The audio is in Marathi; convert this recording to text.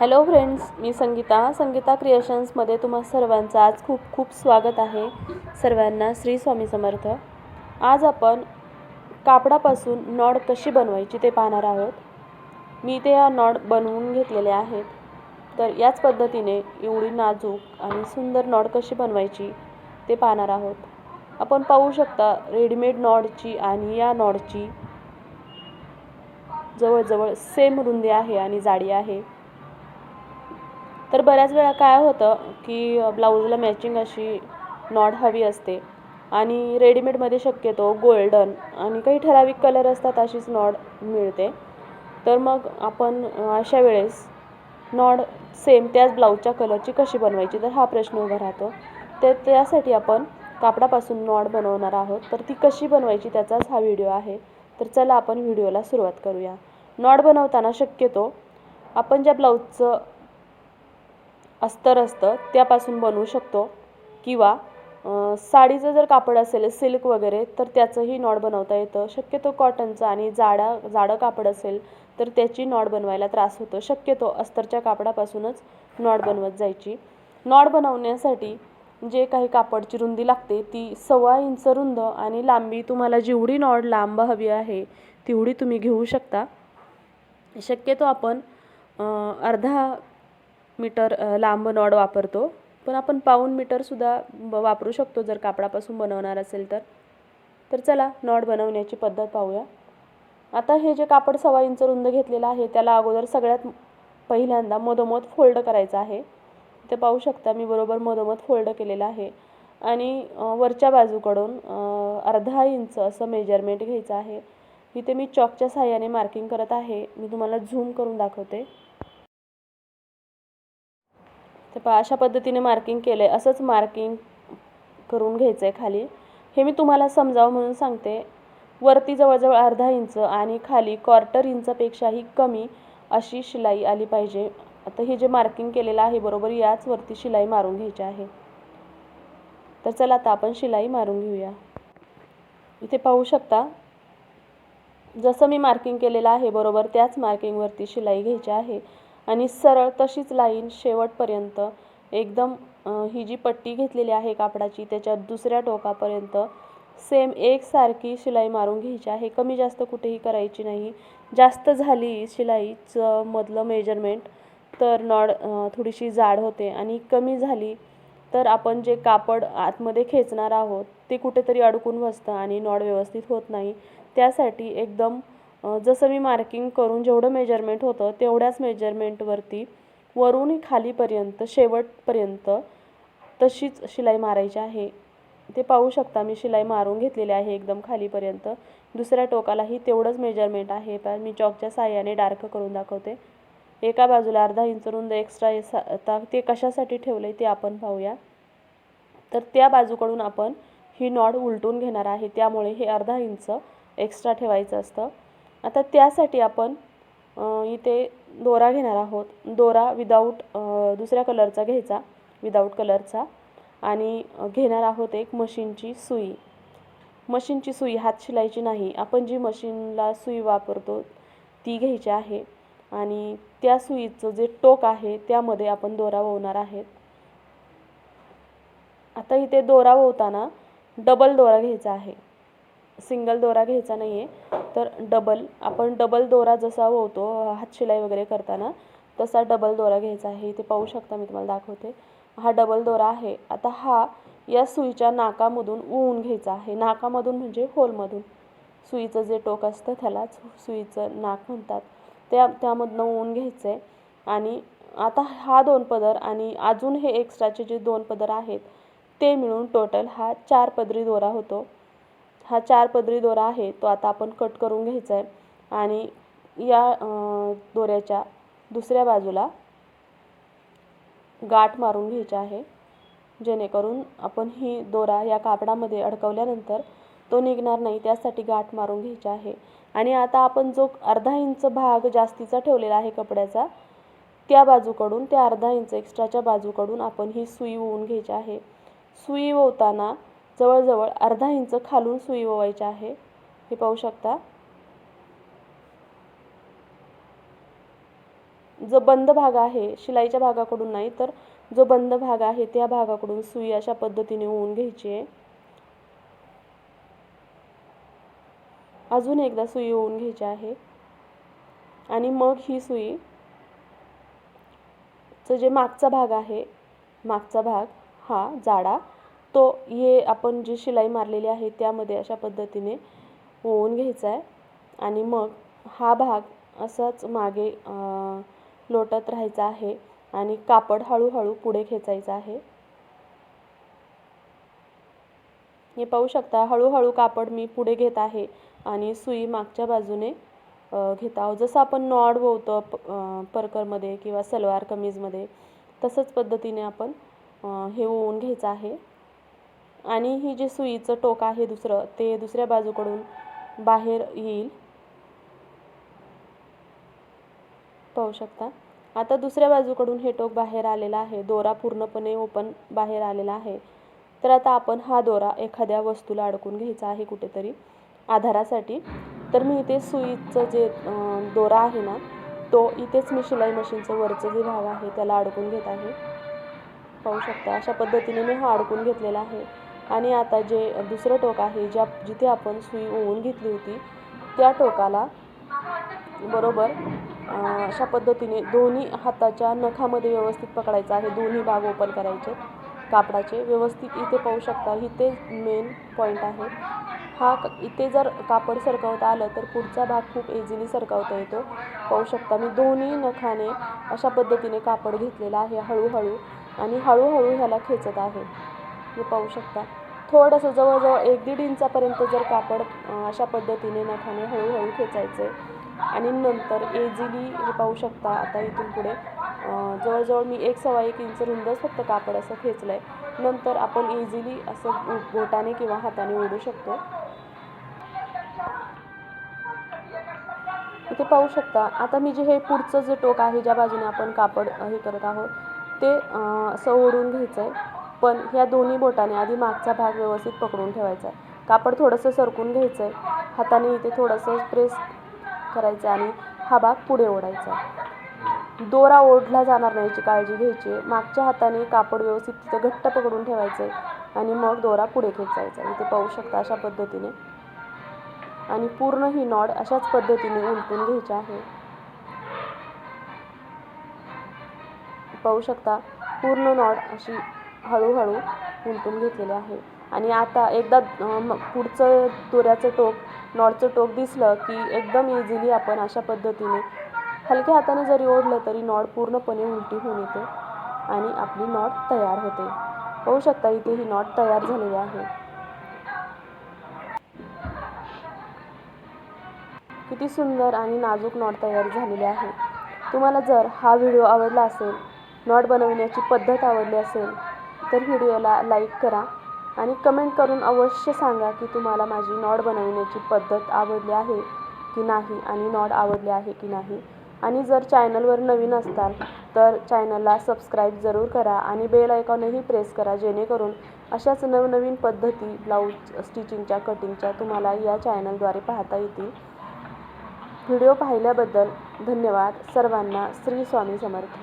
हॅलो फ्रेंड्स मी संगीता संगीता क्रिएशन्समध्ये तुम्हा सर्वांचं आज खूप खूप स्वागत आहे. सर्वांना श्री स्वामी समर्थ. आज आपण कापडापासून नॉड कशी बनवायची ते पाहणार आहोत. मी ते या नॉड बनवून घेतलेले आहेत. तर याच पद्धतीने एवढी नाजूक आणि सुंदर नॉड कशी बनवायची ते पाहणार आहोत. आपण पाहू शकता रेडीमेड नॉडची आणि या नॉडची जवळजवळ सेम रुंदी आहे आणि जाडी आहे. तर बऱ्याच वेळा काय होतं की ब्लाऊजला मॅचिंग अशी नॉड हवी असते. आणि रेडीमेडमध्ये शक्यतो गोल्डन आणि काही ठराविक कलर असतात अशीच नॉड मिळते. तर मग आपण अशा वेळेस नॉड सेम त्याच ब्लाऊजच्या कलरची कशी बनवायची? तर हा प्रश्न उभा राहतो. तर त्यासाठी आपण कापडापासून नॉड बनवणार आहोत. तर ती कशी बनवायची त्याचाच हा व्हिडिओ आहे. तर चला आपण व्हिडिओला सुरुवात करूया. नॉड बनवताना शक्यतो आपण ज्या ब्लाऊजचं अस्तर असतं त्यापासून बनवू शकतो. किंवा साडीचं जर कापड असेल सिल्क वगैरे तर त्याचंही नॉड बनवता येतं. शक्यतो कॉटनचं आणि जाडा जाडं कापड असेल तर त्याची नॉड बनवायला त्रास होतो. शक्यतो अस्तरच्या कापडापासूनच नॉड बनवत जायची. नॉड बनवण्यासाठी जे काही कापडची रुंदी लागते ती सव्वा इंच रुंद आणि लांबी तुम्हाला जेवढी नॉड लांब हवी आहे तेवढी तुम्ही घेऊ शकता. शक्यतो आपण अर्धा मीटर लांब नॉड वापरतो. पण आपण पाऊन मीटरसुद्धा ब वापरू शकतो जर कापडापासून बनवणार असेल तर. तर चला नॉड बनवण्याची पद्धत पाहूया. आता हे जे कापड सव्वा इंच रुंद घेतलेलं आहे त्याला अगोदर सगळ्यात पहिल्यांदा मधोमध फोल्ड करायचं आहे. ते पाहू शकता मी बरोबर मधोमध फोल्ड केलेलं आहे. आणि वरच्या बाजूकडून अर्धा इंच असं मेजरमेंट घ्यायचं आहे. इथे मी चॉकच्या साह्याने मार्किंग करत आहे. मी तुम्हाला झूम करून दाखवते. तर पहा अशा पद्धतीने मार्किंग केलं आहे असंच मार्किंग करून घ्यायचं आहे खाली. हे मी तुम्हाला समजावं म्हणून सांगते. वरती जवळजवळ अर्धा इंच आणि खाली क्वार्टर इंचापेक्षाही कमी अशी शिलाई आली पाहिजे. आता हे जे मार्किंग केलेलं आहे बरोबर याच वरती शिलाई मारून घ्यायची आहे. तर चला आता आपण शिलाई मारून घेऊया. इथे पाहू शकता जसं मी मार्किंग केलेलं आहे बरोबर त्याच मार्किंगवरती शिलाई घ्यायची आहे. आणि सरळ तशीच लाईन शेवटपर्यंत. एकदम ही जी पट्टी घेतलेली आहे कापडाची त्याच्या दुसऱ्या टोकापर्यंत सेम एकसारखी शिलाई मारून घ्यायची आहे. कमी जास्त कुठेही करायची नाही. जास्त झाली शिलाईचं मधलं मेजरमेंट तर नॉड थोडीशी जाड होते. आणि कमी झाली तर आपण जे कापड आतमध्ये खेचणार आहोत ते कुठेतरी अडकून बसतं आणि नॉड व्यवस्थित होत नाही. त्यासाठी एकदम जसं मी मार्किंग करून जेवढं मेजरमेंट होतं तेवढ्याच मेजरमेंटवरती वरून खालीपर्यंत शेवटपर्यंत तशीच शिलाई मारायची आहे. ते पाहू शकता मी शिलाई मारून घेतलेली आहे एकदम खालीपर्यंत. दुसऱ्या टोकालाही तेवढंच मेजरमेंट आहे. पण मी चॉकच्या साह्याने डार्क करून दाखवते. एका बाजूला अर्धा इंच रुंद एक्स्ट्रा आता ते कशासाठी ठेवलं आहे ते आपण पाहूया. तर त्या बाजूकडून आपण ही नॉड उलटून घेणार आहे. त्यामुळे हे अर्धा इंच एक्स्ट्रा ठेवायचं असतं. आता त्यासाठी आपण इथे दोरा घेणार आहोत. दोरा विदाऊट दुसऱ्या कलरचा घ्यायचा विदाऊट कलरचा आणि घेणार आहोत एक मशीनची सुई. मशीनची सुई हात शिलायची नाही. आपण जी मशीनला सुई वापरतो ती घ्यायची आहे. आणि त्या सुईचं जे टोक आहे त्यामध्ये आपण दोरा ओवणार आहेत. आता इथे दोरा ओवताना डबल दोरा घ्यायचा आहे. सिंगल दोरा घ्यायचा नाही आहे तर डबल आपण डबल दोरा जसा ओवतो हातशिलाई वगैरे करताना तसा डबल दोरा घ्यायचा आहे. इथे पाहू शकता मी तुम्हाला दाखवते. हा डबल दोरा आहे. आता हा या सुईच्या नाकामधून ऊन घ्यायचा आहे. नाकामधून म्हणजे होलमधून सुईचं जे टोक असतं त्यालाच सुईचं नाक म्हणतात. त्या त्यामधनं ऊन घ्यायचं आहे आणि आता हा दोन पदर आणि अजून हे एक्स्ट्राचे जे दोन पदर आहेत ते मिळून टोटल हा चार पदरी दोरा होतो. हा चार पदरी दोरा आहे तो आता आपण कट करून घ्यायचा आहे. आणि या दोऱ्याच्या दुसऱ्या बाजूला गाठ मारून घ्यायची आहे. जेणेकरून आपण ही दोरा या कापडामध्ये अडकवल्यानंतर तो निघणार नाही त्यासाठी गाठ मारून घ्यायची आहे. आणि आता आपण जो अर्धा इंच भाग जास्तीचा ठेवलेला आहे कपड्याचा त्या बाजूकडून त्या अर्धा इंच एक्स्ट्राच्या बाजूकडून आपण ही सुई ओवून घ्यायची आहे. सुई ओवताना जवळजवळ अर्धा इंच खालून सुई ओवायची आहे. हे पाहू शकता. जो बंद भाग आहे शिलाईच्या भागाकडून नाही तर जो बंद भाग आहे त्या भागाकडून सुई अशा पद्धतीने ओवून घ्यायची आहे. अजून एकदा सुई ओवून घ्यायची आहे. आणि मग ही सुई जे मागचा भाग आहे मागचा भाग हा जाडा तो हे आपण जी शिलाई मारलेली आहे त्यामध्ये अशा पद्धतीने ओवून घ्यायचा आहे. आणि मग हा भाग असाच मागे लोटत राहायचा आहे आणि कापड हळूहळू पुढे खेचायचं आहे. हे पाहू शकता हळूहळू कापड मी पुढे घेत आहे आणि सुई मागच्या बाजूने घेत आहोत. जसं आपण नॉड वळतो प परकरमध्ये किंवा सलवार कमीजमध्ये तसंच पद्धतीने आपण हे ओवून घ्यायचं आहे. आणि ही जे सुईचं टोक आहे दुसरं ते दुसऱ्या बाजूकडून बाहेर येईल. पाहू शकता. आता दुसऱ्या बाजूकडून हे टोक बाहेर आलेलं आहे. दोरा पूर्णपणे ओपन बाहेर आलेला आहे. तर आता आपण हा दोरा एखाद्या वस्तूला अडकून घ्यायचा आहे कुठेतरी आधारासाठी. तर मी इथे सुईचं जे दोरा आहे ना तो इथेच मी शिलाई मशीनचं वरचं जे भाग आहे त्याला अडकून घेत आहे. पाहू शकता. अशा पद्धतीने मी हा अडकून घेतलेला आहे. आणि आता जे दुसरं टोक आहे ज्या जिथे आपण सुई ओवून घेतली होती त्या टोकाला बरोबर अशा पद्धतीने दोन्ही हाताच्या नखामध्ये व्यवस्थित पकडायचं आहे. दोन्ही भाग ओपन करायचे. कापडाचे व्यवस्थित इथे पाहू शकता इथे मेन पॉईंट आहे. हा क- इथे जर कापड सरकवता आलं तर पुढचा भाग खूप इझिली सरकवता येतो. पाहू शकता मी दोन्ही नखाने अशा पद्धतीने कापड घेतलेलं आहे हळूहळू. आणि हळूहळू ह्याला खेचत आहे. हे पाहू शकता. थोडंसं जवळजवळ एक दीड इंचापर्यंत जर कापड अशा पद्धतीने नखाने हळूहळू खेचायचं. आहे आणि नंतर एझिली हे पाहू शकता आता इथून पुढे जवळजवळ मी एक सव्वा एक इंच रुंदच फक्त कापड असं खेचलं आहे नंतर आपण इझिली असं बोटाने किंवा हाताने ओढू शकतो. इथे पाहू शकता आता मी जे हे पुढचं जे टोक आहे ज्या बाजूने आपण कापड हे करत आहोत ते असं ओढून घ्यायचं आहे पण ह्या दोन्ही बोटाने आधी मागचा भाग व्यवस्थित पकडून ठेवायचा आहे. कापड थोडंसं सरकून घ्यायचं आहे. हाताने इथे थोडंसं प्रेस करायचं आहे आणि हा भाग पुढे ओढायचा दोरा ओढला जाणार नाही याची काळजी घ्यायची आहे. मागच्या हाताने कापड व्यवस्थित तिथे घट्ट पकडून ठेवायचं आहे आणि मग दोरा पुढे खेचायचा इथे पाहू शकता अशा पद्धतीने. आणि पूर्ण ही नॉड अशाच पद्धतीने उलटून घ्यायची आहे. पाहू शकता पूर्ण नॉड अशी हळूहळू उलटून घेतलेले आहे. आणि आता एकदा मग पुढचं दोऱ्याचं टोक नॉटचं टोक दिसलं की एकदम इझिली आपण अशा पद्धतीने हलक्या हाताने जरी ओढलं तरी नॉड पूर्णपणे उलटी होऊन येते आणि आपली नॉट तयार होते. पाहू शकता इथे ही नॉट तयार झालेली आहे. किती सुंदर आणि नाजूक नॉट तयार झालेली आहे. तुम्हाला जर हा व्हिडिओ आवडला असेल नॉट बनवण्याची पद्धत आवडली असेल तर व्हिडिओला लाईक करा आणि कमेंट करून अवश्य सांगा की तुम्हाला माझी नॉड बनवण्याची पद्धत आवडली आहे की नाही आणि नॉड आवडली आहे की नाही. आणि जर चॅनलवर नवीन असताल तर चॅनलला सबस्क्राईब जरूर करा आणि बेल आयकॉनही प्रेस करा जेणेकरून अशाच नवनवीन पद्धती ब्लाऊज स्टिचिंगच्या कटिंगच्या तुम्हाला या चॅनलद्वारे पाहता येतील. व्हिडिओ पाहिल्याबद्दल धन्यवाद. सर्वांना श्री स्वामी समर्थ.